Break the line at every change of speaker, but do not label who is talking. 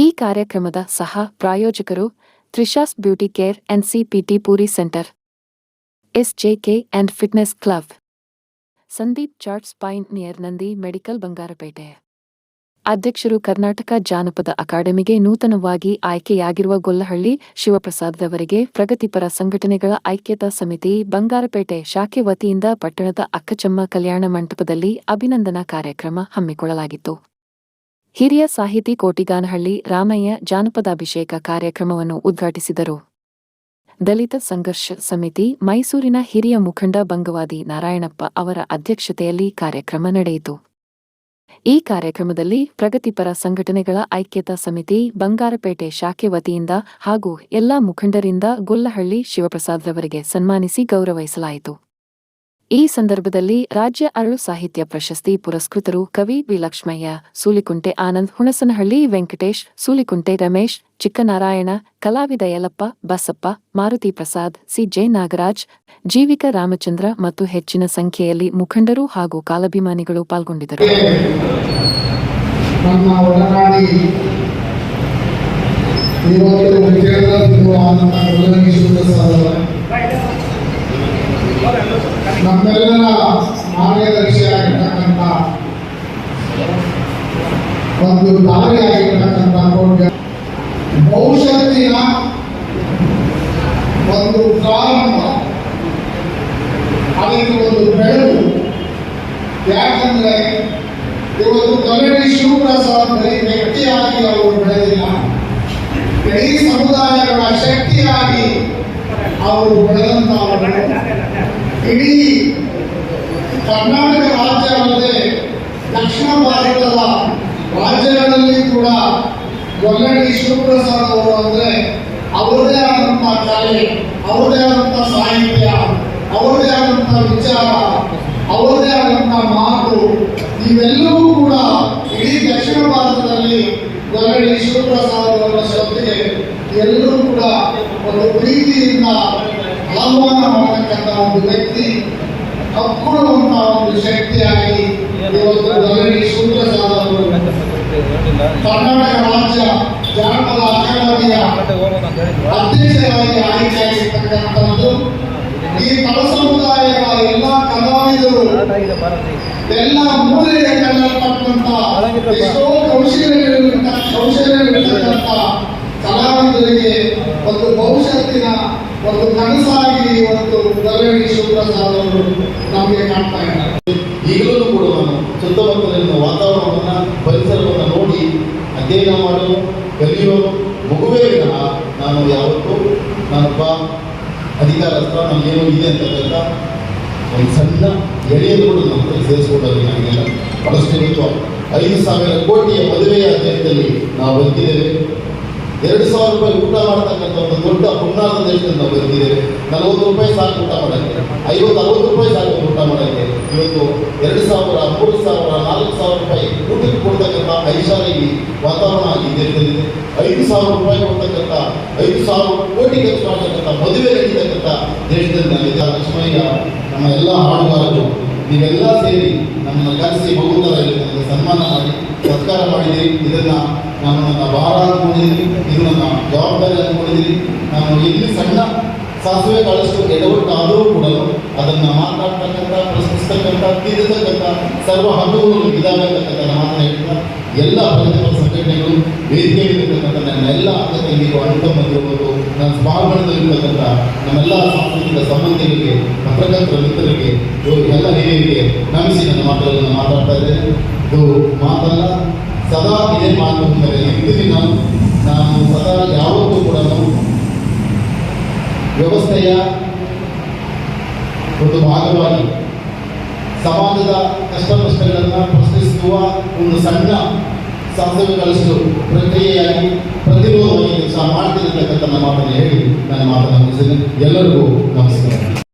ಈ ಕಾರ್ಯಕ್ರಮದ ಸಹ ಪ್ರಾಯೋಜಕರು Trisha's beauty care and CPT puri center, SJK and fitness club, Sandeep charts point near Nandi medical Bangarapete. ಅಧ್ಯಕ್ಷರು ಕರ್ನಾಟಕ ಜಾನಪದ ಅಕಾಡೆಮಿಗೆ ನೂತನವಾಗಿ ಆಯ್ಕೆಯಾಗಿರುವ ಗೊಲ್ಲಹಳ್ಳಿ ಶಿವಪ್ರಸಾದ್ರವರಿಗೆ ಪ್ರಗತಿಪರ ಸಂಘಟನೆಗಳ ಐಕ್ಯತಾ ಸಮಿತಿ, ಬಂಗಾರಪೇಟೆ ಶಾಖೆ ವತಿಯಿಂದ ಪಟ್ಟಣದ ಅಕ್ಕಚಮ್ಮ ಕಲ್ಯಾಣ ಮಂಟಪದಲ್ಲಿ ಅಭಿನಂದನಾ ಕಾರ್ಯಕ್ರಮ ಹಮ್ಮಿಕೊಳ್ಳಲಾಗಿತ್ತು. ಹಿರಿಯ ಸಾಹಿತಿ ಕೋಟಿಗಾನಹಳ್ಳಿ ರಾಮಯ್ಯ ಜಾನಪದಾಭಿಷೇಕ ಕಾರ್ಯಕ್ರಮವನ್ನು ಉದ್ಘಾಟಿಸಿದರು. ದಲಿತ ಸಂಘರ್ಷ ಸಮಿತಿ ಮೈಸೂರಿನ ಹಿರಿಯ ಮುಖಂಡ ಬಂಗವಾದಿ ನಾರಾಯಣಪ್ಪ ಅವರ ಅಧ್ಯಕ್ಷತೆಯಲ್ಲಿ ಕಾರ್ಯಕ್ರಮ ನಡೆಯಿತು. ಈ ಕಾರ್ಯಕ್ರಮದಲ್ಲಿ ಪ್ರಗತಿಪರ ಸಂಘಟನೆಗಳ ಐಕ್ಯತಾ ಸಮಿತಿ, ಬಂಗಾರಪೇಟೆ ಶಾಖೆ ವತಿಯಿಂದ ಹಾಗೂ ಎಲ್ಲಾ ಮುಖಂಡರಿಂದ ಗೊಲ್ಲಹಳ್ಳಿ ಶಿವಪ್ರಸಾದ್ರವರಿಗೆ ಸನ್ಮಾನಿಸಿ ಗೌರವಿಸಲಾಯಿತು. ಈ ಸಂದರ್ಭದಲ್ಲಿ ರಾಜ್ಯ ಅರಳು ಸಾಹಿತ್ಯ ಪ್ರಶಸ್ತಿ ಪುರಸ್ಕೃತರು ಕವಿ ವಿಲಕ್ಷ್ಮಯ್ಯ, ಸೂಲಿಕುಂಟೆ ಆನಂದ್ ಹುಣಸನಹಳ್ಳಿ ವೆಂಕಟೇಶ್, ಸೂಲಿಕುಂಟೆ ರಮೇಶ್, ಚಿಕ್ಕನಾರಾಯಣ, ಕಲಾವಿದ ಯಲಪ್ಪ ಬಸಪ್ಪ, ಮಾರುತಿ ಪ್ರಸಾದ್ ಸಿ ಜೆ ನಾಗರಾಜ್, ಜೀವಿಕ ರಾಮಚಂದ್ರ ಮತ್ತು ಹೆಚ್ಚಿನ ಸಂಖ್ಯೆಯಲ್ಲಿ ಮುಖಂಡರು ಹಾಗೂ ಕಾಲಭಿಮಾನಿಗಳು ಪಾಲ್ಗೊಂಡಿದ್ದರು.
ನಮ್ಮ ಒಡನಾಡಿ ಇವತ್ತು ವಿಜಯದಲ್ಲಿರುವ ನಮ್ಮ ಒಳಗಿಸುವ ಸಹೋದರ ನಮ್ಮೆಲ್ಲರ ಮಾರ್ಗದರ್ಶಿಯಾಗಿರ್ತಕ್ಕಂಥ ಒಂದು ದಾರಿಯಾಗಿರ್ತಕ್ಕಂಥ ಕೋಟ್ಯ ಭವಿಷ್ಯತ್ತಿನ ಒಂದು ಪ್ರಾರಂಭ. ಅದಕ್ಕೆ ಒಂದು ಬೆಳಕು. ಯಾಕಂದ್ರೆ ಇವತ್ತು ಕಲ್ಲಡಿ ಶಿವಪ್ರಸಾದ್ ಬರೀ ವ್ಯಕ್ತಿಯಾಗಿ ಅವರು ಬೆಳೆದಿಲ್ಲ. ಇಡೀ ಸಮುದಾಯಗಳ ಶಕ್ತಿಯಾಗಿ ಅವರು ಬೆಳೆದಂತವರು ಇಡೀ ಕರ್ನಾಟಕ ರಾಜ್ಯವಲ್ಲದೆ ದಕ್ಷಿಣ ಭಾರತದ ರಾಜ್ಯಗಳಲ್ಲಿ ಕೂಡ ಗೊಲ್ಲಡಿ ಶಿವಪ್ರಸಾದ್ ಅವರು ಅಂದ್ರೆ ಅವರದೇ ಆದಂತಹ ಕಲೆ ಅವರದೇ ಆದಂತಹ ಸಾಹಿತ್ಯ ಅವರದೇ ಆದಂತಹ ವಿಚಾರ ಅವರದೇ ಆದಂತಹ ಮಾತು, ಇವೆಲ್ಲವೂ ಕೂಡ ಇಡೀ ದಕ್ಷಿಣ ಭಾರತದಲ್ಲಿ ಗೊಲ್ಲಡಿ ಶಿವಪ್ರಸಾದ್ ಅವರ ಶ್ರದ್ಧೆ ಎಲ್ಲರೂ ಕೂಡ ಒಂದು ಪ್ರೀತಿಯಿಂದ ಆಹ್ವಾನ ಮಾಡತಕ್ಕಂಥ ಒಂದು ವ್ಯಕ್ತಿ ಹಕ್ಕುಡುವಂತಹ ಒಂದು ಶಕ್ತಿಯಾಗಿ ಇವತ್ತು ಗೊಲ್ಲಡಿ ಸೂತ್ರ ಅವರು ಕರ್ನಾಟಕ ರಾಜ್ಯ ಜಾನಪದ ಅಕಾಡೆಮಿಯ ಅಧ್ಯಕ್ಷರಾಗಿ ಆಯ್ಕೆಯಾಗಿರ್ತಕ್ಕಂಥದ್ದು. ಈ ಕಲ ಸಮುದಾಯಗಳ ಎಲ್ಲ ಕಲಾವಿದರು, ಎಲ್ಲ ಮೂಲೆಗೆ ಕನ್ನಡತಕ್ಕಂಥ ಎಷ್ಟೋ ಕೌಶಲ್ಯಗಳಿರ್ತಕ್ಕಂಥ ಕಲಾವಿದರಿಗೆ ಒಂದು ಭವಿಷ್ಯತ್ತಿನ ಒಂದು ಕನಸಾಗಿ ಒಂದು ಕಲ್ಯಾಣಿ ಶಿವಪ್ರಸಾದ್ ಅವರು ನಮಗೆ ಕಾಣ್ತಾ ಇದ್ದಾರೆ.
ಈಗಲೂ ಕೂಡ ನಾನು ಸುತ್ತಮುತ್ತಲಿನ ವಾತಾವರಣವನ್ನು, ಪರಿಸರವನ್ನು ನೋಡಿ ಅಧ್ಯಯನ ಮಾಡಲು ಕಲಿಯೋ ಮಗುವೇ ವಿನಃ ನಾನು ಯಾವತ್ತೂ ನಾನೊಬ್ಬ ಅಧಿಕಾರಸ್ಥ ನನಗೇನು ಇದೆ ಅಂತಕ್ಕಂಥ ಒಂದು ಸಣ್ಣ ಎಳೆಯನ್ನು ಕೂಡ ನಮ್ಮ ಸೇರಿಸ್ಕೊಂಡಲ್ಲಿ ನನಗೆಲ್ಲ ಬಹಳಷ್ಟು ಐದು ಸಾವಿರ ಕೋಟಿಯ ಮದುವೆಯ ಅಧ್ಯಯನದಲ್ಲಿ ನಾವು ಬದುಕಿದ್ದೇವೆ ಎರಡು ಸಾವಿರ ರೂಪಾಯಿ ಊಟ ಮಾಡತಕ್ಕಂಥ ಒಂದು ದೊಡ್ಡ ಪುಣ್ಯಾದ ದೇಶದಲ್ಲಿ ನಾವು ಬಂದಿದ್ದೇವೆ ನಲವತ್ತು ರೂಪಾಯಿ ಸಾಕು ಊಟ ಮಾಡೋಕ್ಕೆ. ಐವತ್ತು, ಅರವತ್ತು ರೂಪಾಯಿ ಸಾಕು ಊಟ ಮಾಡೋಕ್ಕೆ. ಇವತ್ತು ಎರಡು ಸಾವಿರ, ಮೂರು ಸಾವಿರ, ನಾಲ್ಕು ಸಾವಿರ ರೂಪಾಯಿ ಊಟಕ್ಕೆ ಕೊಡ್ತಕ್ಕಂಥ ಐಷಾರಾಗಿ ವಾತಾವರಣ ಈ ದೇಶದಲ್ಲಿದೆ. ಐದು ಸಾವಿರ ರೂಪಾಯಿ ಕೊಡ್ತಕ್ಕಂಥ, ಐದು ಸಾವಿರ ಕೋಟಿ ಖರ್ಚು ಮಾಡ್ತಕ್ಕಂಥ ಮದುವೆ ನಡೀತಕ್ಕಂಥ ದೇಶದಲ್ಲಿ ನಾವಿದೆ ಲಕ್ಷ್ಮಯ್ಯ ನಮ್ಮ ಎಲ್ಲ ಹಾಡುಗಾರರು ನೀವೆಲ್ಲ ಸೇರಿ ನಮ್ಮನ್ನು ಕರೆಸಿ ಮಗುತರಲ್ಲಿ ನಮಗೆ ಸನ್ಮಾನ ಮಾಡಿ, ಸತ್ಕಾರ ಮಾಡಿದ್ದೀರಿ. ಇದನ್ನ ನಾನು ನನ್ನ ಭಾರ ಅಂದ್ಕೊಂಡಿದ್ದೀನಿ ಇದು ನನ್ನ ಜವಾಬ್ದಾರಿ ಅಂದ್ಕೊಂಡಿದ್ದೀನಿ ನಾನು ಎಲ್ಲಿ ಸಣ್ಣ ಸಾಸಿವೆ ಕಾಳಷ್ಟು ಎಡವಟ್ಟಾದರೂ ಕೂಡ ಅದನ್ನು ಮಾತಾಡ್ತಕ್ಕಂಥ, ಪ್ರಶ್ನಿಸ್ತಕ್ಕಂಥ ತೀರಿಸತಕ್ಕಂಥ ಸರ್ವ ಹಕ್ಕುಗಳು ಇದಾಗತಕ್ಕಂಥ ಅಂತಕ್ಕಂಥ ಮಾತನ್ನ ಹೇಳ್ತಾ ಎಲ್ಲ ಪ್ರತಿಪರ ಸಂಘಟನೆಗಳು ವೇದಿಕೆಯಲ್ಲಿರ್ತಕ್ಕಂಥ ಎಲ್ಲ ಅಣ್ಣ ತಮ್ಮಂದಿರ್ಬೋದು ನನ್ನ ಸ್ವಾಗತದಲ್ಲಿರ್ತಕ್ಕಂಥ ನಮ್ಮೆಲ್ಲ ಸಾಂಸ್ಕೃತಿಕ ಸಂಬಂಧಿಗಳಿಗೆ, ಪತ್ರಕರ್ತರ ಮಿತ್ರರಿಗೆ ಎಲ್ಲ ಹಿರಿಯರಿಗೆ ನಮಿಸಿ ನನ್ನ ಮಾತುಗಳನ್ನು ಮಾತಾಡ್ತಾ ಇದ್ದೇನೆ. ಇದು ಮಾತಲ್ಲ, ಸದಾ ಇದೇ ಮಾತು ಅಂದರೆ ನಾನು ನಾನು ಸದಾ ಯಾವತ್ತೂ ಕೂಡ ವ್ಯವಸ್ಥೆಯ ಒಂದು ಭಾಗವಾಗಿ ಸಮಾಜದ ಕಷ್ಟ ನಷ್ಟಗಳನ್ನು ಪ್ರಶ್ನಿಸುವ ಒಂದು ಸಣ್ಣ ಸಾಧನೆಗಳಷ್ಟು ಪ್ರಕ್ರಿಯೆಯಾಗಿ ಪ್ರತಿರೋಧವಾಗಿ ಸಹ ಮಾಡ್ತಿರತಕ್ಕಂಥ ಮಾತನ್ನು ಹೇಳಿ, ನನ್ನ ಮಾತನ್ನು ಎಲ್ಲರಿಗೂ ನಮಸ್ಕಾರ.